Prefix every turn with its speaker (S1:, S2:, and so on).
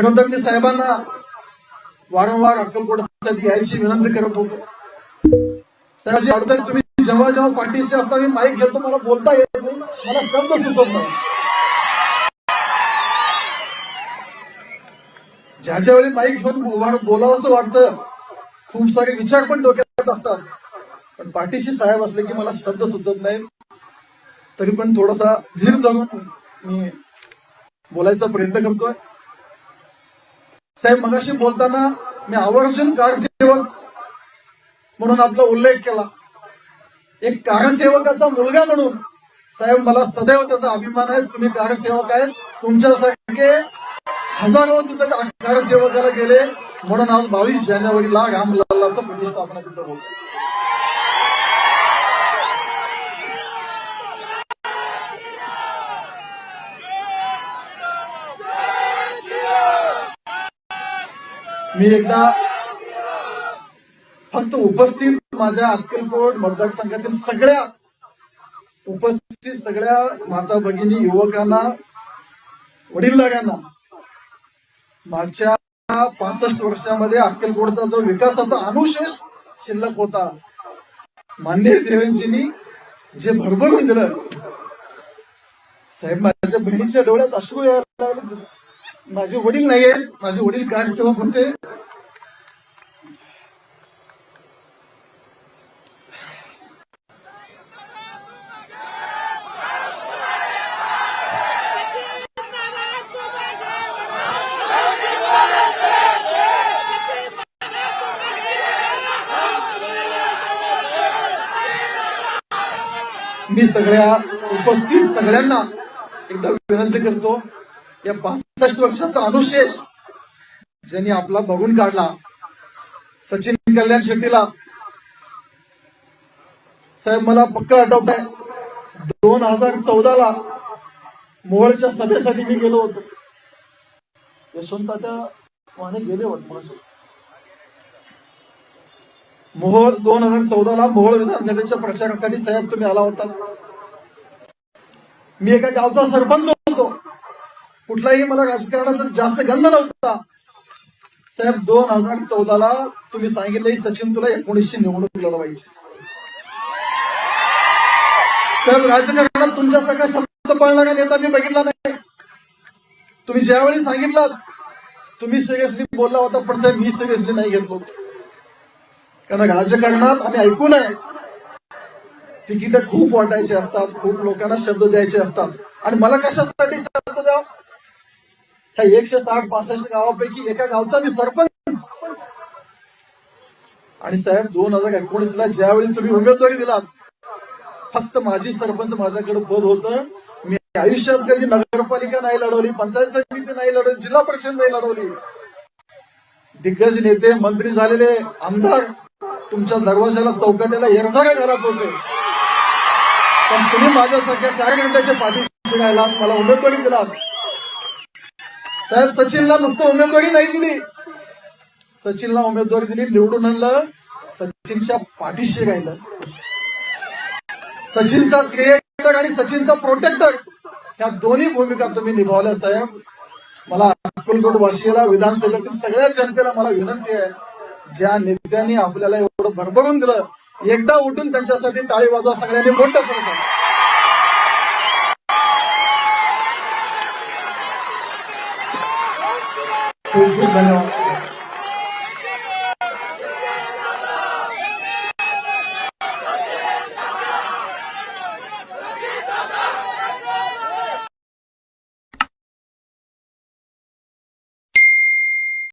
S1: खरं तर मी साहेबांना वारंवार अक्कलकोटासाठी यायची विनंती करत होतो. साहेबाची अडचण तुम्ही जेव्हा जेव्हा पाठीशी असता मी माईक घेतो मला बोलता येत नाही मला शब्द सुचवत नाही. ज्याच्या वेळी माईक घेऊन उभा- बोलावंसं वाटतं खूप सारे विचार पण डोक्यात असतात. पण पाठीशी साहेब असले की मला शब्द सुचत नाही. तरी पण थोडासा धीर धरून मी बोलायचा प्रयत्न करतोय. साहेब मगाशी बोलताना मी आवर्जून कारसेवक म्हणून आपला उल्लेख केला. एक कारसेवकाचा मुलगा म्हणून साहेब मला सदैव त्याचा अभिमान आहे. तुम्ही कारसेवक आहेत. तुमच्यासारखे हजारो तिथे कारसेवकाला गेले. म्हणून आज बावीस जानेवारीला रामलल्लाचं प्रतिष्ठापना तिथं होतं. मी एकदा फक्त उपस्थित माझ्या अक्कलकोट मतदारसंघातील सगळ्या उपस्थित सगळ्या माता भगिनी युवकांना वडीलधाऱ्यांना मागच्या पासष्ट वर्षामध्ये अक्कलकोटचा जो विकासाचा अनुशेष शिल्लक होता मान्य देवेंजींनी जे भरभरून दिलं साहेब माझ्या बहिणीच्या डोळ्यात अश्रू यायला लागले. माझे वडील नाही आहेत माझे वडील कारसेवक होते मी सगळ्या उपस्थित सगळ्यांना एकदा विनंती करतो या पासष्ट वर्षाचा अनुशेष ज्यांनी आपला बघून काढला सचिन कल्याण शेट्टीला. साहेब मला पक्क आठवत आहे दोन हजार चौदाला मोहळच्या सभेसाठी मी गेलो होतो. यशवंताच्या माने गेले वाटत मोहळ मोहोळ दोन हजार चौदाला मोहोळ विधानसभेच्या प्रचारासाठी साहेब तुम्ही आला होता. मी एका गावचा सरपंच होतो. कुठलाही मला राजकारणाचा जास्त गंध नव्हता. साहेब दोन हजार चौदाला तुम्ही सांगितलं सचिन तुला एकोणीसशे निवडणूक लढवायची. साहेब राजकारणात तुमच्यासारखा शब्द पाळणारा नेता मी बघितला नाही. तुम्ही ज्यावेळी सांगितलं तुम्ही सिरियसली बोलला होता पण साहेब मी सिरियसली नाही घेतलो कारण राजकारणात आम्ही ऐकून आहे तिकीट खूप वाटायचे असतात खूप लोकांना शब्द द्यायचे असतात. आणि मला कशासाठी शब्द द्यावं? ह्या एकशे साठ पासष्ट गावापैकी एका गावचा मी सरपंच. आणि साहेब दोन हजार एकोणीस ला ज्यावेळी तुम्ही उमेदवारी दिलात फक्त माझी सरपंच माझ्याकडे पद होतं. मी आयुष्यात कधी नगरपालिका नाही लढवली पंचायत समिती नाही लढवली जिल्हा परिषद नाही लढवली. दिग्गज नेते मंत्री झालेले आमदार तुमच्या दरवाजाला चौकटीला एरझागा घालत होते. पण तुम्ही माझ्यासारख्या कार्यकर्त्याच्या पाठीशी राहिला मला उमेदवारी दिलात. साहेब सचिनला नुसतं उमेदवारी नाही दिली. सचिनला उमेदवारी दिली निवडून आणलं. सचिनच्या पाठीशी राहिलं. सचिनचा क्रिएटर आणि सचिनचा प्रोटेक्टर ह्या दोन्ही भूमिका तुम्ही निभावल्या साहेब. मला अक्कलकोट वाशीला विधानसभेतील सगळ्या जनतेला मला विनंती आहे ज्या नेत्यांनी आपल्याला एवढं भरभरून दिलं एकदा उठून त्यांच्यासाठी टाळी वाजवा सगळ्यांनी मोठं करून खूप खूप धन्यवाद